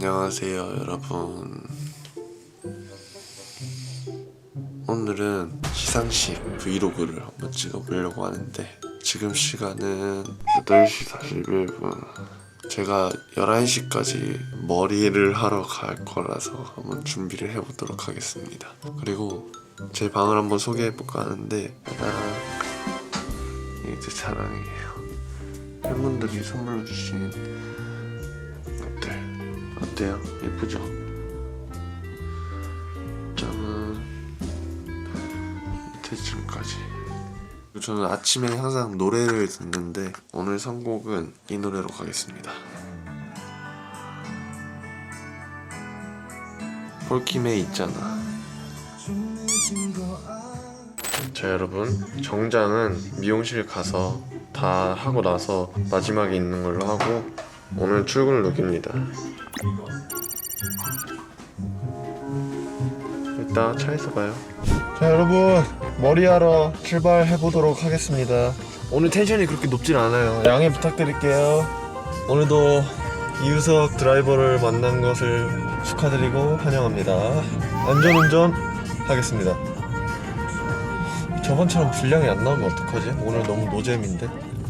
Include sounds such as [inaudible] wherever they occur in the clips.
안녕하세요, 여러분. 오늘은 시상식 브이로그를 한번 찍어보려고 하는데 지금 시간은 8시 41분. 제가 11시까지 머리를 하러 갈 거라서 한번 준비를 해보도록 하겠습니다. 그리고 제 방을 한번 소개해볼까 하는데 짜잔. 이게 제 자랑이에요. 팬분들이 선물로 주신 어때요? 예쁘죠? 짠 대충까지 저는 아침에 항상 노래를 듣는데 오늘 선곡은 이 노래로 가겠습니다 폴킴의 있잖아 자 여러분 정장은 미용실 가서 다 하고 나서 마지막에 있는 걸로 하고 오늘 출근 룩입니다. 이따 차에서 봐요. 자 여러분 머리하러 출발해 보도록 하겠습니다. 오늘 텐션이 그렇게 높진 않아요. 양해 부탁드릴게요. 오늘도 이유석 드라이버를 만난 것을 축하드리고 환영합니다. 안전운전 하겠습니다. 저번처럼 분량이 안 나오면 어떡하지? 오늘 너무 노잼인데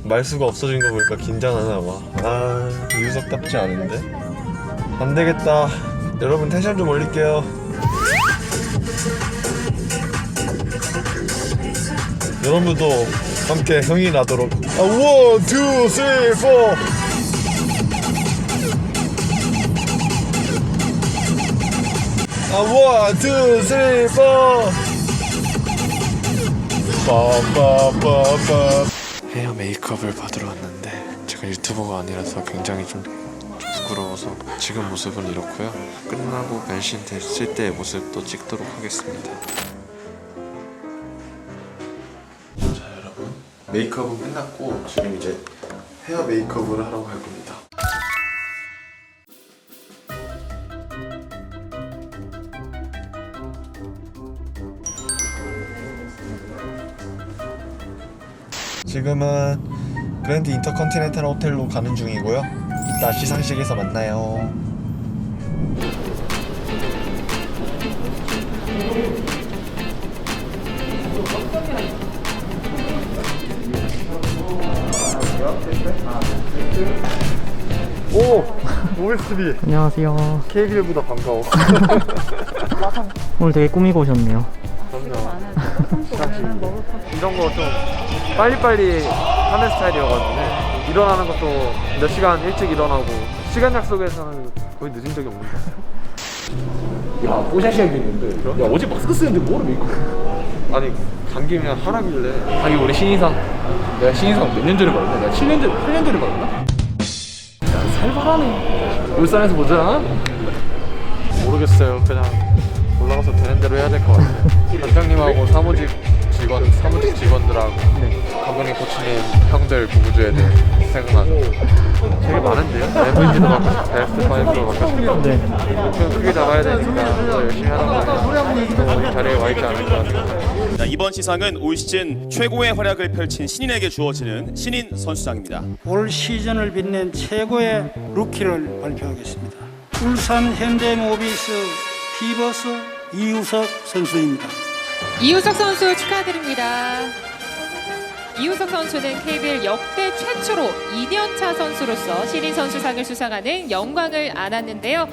말수가 없어진 거 보니까 긴장하나 봐아 이유석답지 않은데? 안 되겠다. 여러분 텐션 좀 올릴게요. 여러분도 함께 흥이 나도록. 아, 원, 투, 쓰리, 포 아, 원, 투, 쓰리, 포 빠빠빠빠 헤어 메이크업을 받으러 왔는데 제가 유튜버가 아니라서 굉장히 좀 부끄러워서 지금 모습은 이렇고요. 끝나고 변신 됐을 때의 모습도 찍도록 하겠습니다. 자 여러분. 메이크업은 끝났고 지금 이제 헤어 메이크업을 하러 갈 겁니다 지금은 그랜드 인터컨티넨탈 호텔로 가는 중이고요 이따 시상식에서 만나요 오! OSB 안녕하세요. KBL보다 반가워 [laughs] 오늘 되게 꾸미고 오셨네요. 이런 거 좀 빨리빨리 하는 스타일이어가지고 일어나는 것도 몇 시간 일찍 일어나고 시간 약속에서는 거의 늦은 적이 없는 것 같아요 야, 뽀샤시하게 있는데. 야, 어제 마스크 쓰는데 뭐를 메이크업? 아니 감기면 하라길래 아니, 우리 신인상. 내가 신인상 몇 년 전에 받았나? 내가 7년 전, 8년 전에 받았나? 야, 살벌하네. 울산에서 보자. 모르겠어요 그냥 올라가서 되는 대로 해야 될 것 같아요 단장님하고 사무직 직원, 사무직 직원들하고 감독님, 코치님, 형들, 구구주애들 생각나죠 되게 많은데요? MVP도 싶고 베스트 파이브도 맡고 싶고 네. 목표는 크게 잡아야 되니까 더 열심히 하다 보면 또 자리에 와 있지 않을까 생각합니다 자, 이번 시상은 올 시즌 최고의 활약을 펼친 신인에게 주어지는 신인 선수장입니다. 올 시즌을 빛낸 최고의 루키를 발표하겠습니다. 울산 현대모비스 피버스 이우석 선수입니다. 이우석 선수 축하드립니다. 이우석 선수는 KBL 역대 최초로 2년차 선수로서 신인 선수상을 수상하는 영광을 안았는데요.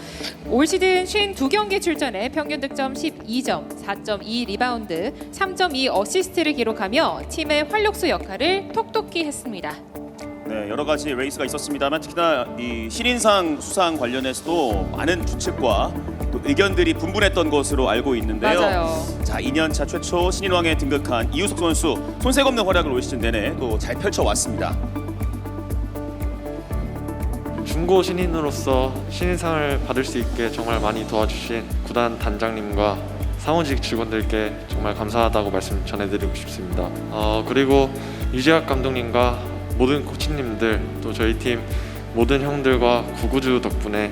올 시즌 52경기 출전에 평균 득점 12점, 4.2 리바운드, 3.2 어시스트를 기록하며 팀의 활력소 역할을 톡톡히 했습니다. 네, 여러 가지 레이스가 있었습니다만 특히나 이 신인상 수상 관련해서도 많은 또 의견들이 분분했던 것으로 알고 있는데요. 맞아요. 자, 2년차 최초 신인왕에 등극한 이우석 선수 손색 없는 활약을 올 시즌 내내 또 잘 펼쳐왔습니다. 중고 신인으로서 신인상을 받을 수 있게 정말 많이 도와주신 구단 단장님과 사무직 직원들께 정말 감사하다고 말씀 전해드리고 싶습니다. 어, 그리고 유재학 감독님과 모든 코치님들 또 저희 팀 모든 형들과 구구주 덕분에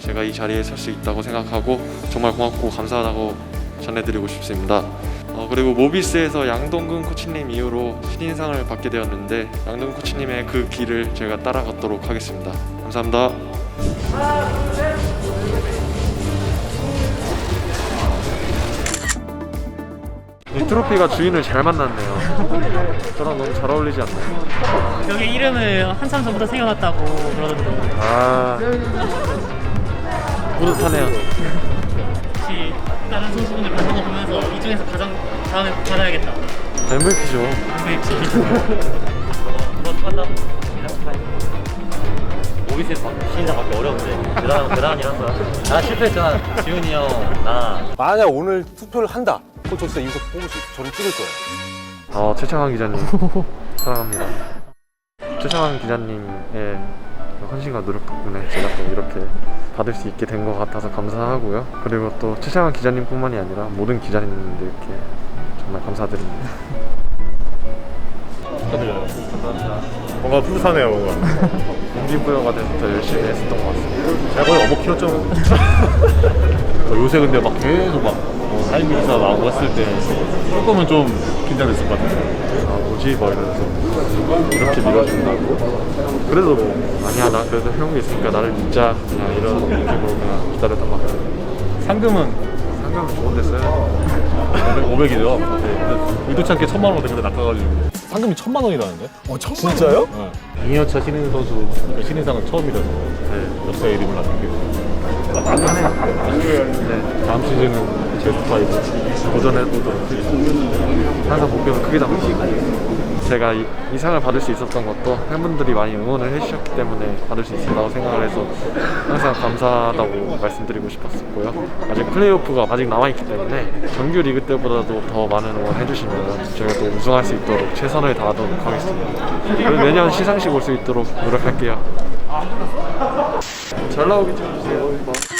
제가 이 자리에 설 수 있다고 생각하고 정말 고맙고 감사하다고 전해드리고 싶습니다. 어, 그리고 모비스에서 양동근 코치님 이후로 신인상을 받게 되었는데 양동근 코치님의 그 길을 제가 따라갔도록 하겠습니다. 감사합니다. 이 트로피가 주인을 잘 만났네요. 저랑 너무 잘 어울리지 않나요? 여기 이름을 한참 전부터 생각났다고 그러던데 아 뿌듯하네요. 혹시 다른 선수분들 받는 거 보면서 이 중에서 가장 다음에 받아야겠다 MVP죠. 오비스에서 받는 신인상 받기 어려운데 대단, 대단이라서 나 실패했잖아 지훈이 형나 만약 오늘 투표를 한다. 그럼 저 진짜 이우석 뽑을 수 있어. 저는 찍을 거예요. 어, 최창환 기자님 사랑합니다. 최창환 기자님의 헌신과 노력 덕분에 제가 또 이렇게 받을 수 있게 된 것 같아서 감사하고요. 그리고 또 최창환 기자님뿐만이 아니라 모든 기자님들께 정말 감사드립니다. 뭔가 뿌듯하네요, 뭔가. [laughs] 동기부여가 돼서 더 열심히 했었던 것 같습니다. 제가 거의 어버 키웠죠. 어, 요새 근데 막 계속 막 어, 타이밍이사 나오고 했을 때 조금은 좀 긴장됐을 것 같아요. 아 뭐지? 막 이러면서 이렇게 밀어준다고? 그래도 뭐 아니야 나 그래도 형이 있으니까 나를 믿자 그냥 이런 느낌으로 그냥 기다렸던 것 같아요. 상금은 상금은 좋은데 써요. 500, 500이죠. 근데 의도치 않게 천만 원 때문에 낚아가지고. 상금이 천만 원이라는데? 어, 천만 진짜요? 네. 2년차 신인 선수, 그러니까 신인상은 처음이라서 네. 역사의 이름을 남기게 네. 다음 시즌은 제스파이브 도전해보도록 하겠습니다. 항상 목표는 크게 잡으시고 제가 이, 이 상을 받을 수 있었던 것도 팬분들이 많이 응원을 해주셨기 때문에 받을 수 있었다고 생각을 해서 항상 감사하다고 말씀드리고 싶었고요. 아직 플레이오프가 아직 남아있기 때문에 정규 리그 때보다도 더 많은 응원 해주시면 저희가 또 우승할 수 있도록 최선을 다하도록 하겠습니다. 그리고 내년 시상식 올 수 있도록 노력할게요. 잘 나오게 찍어주세요.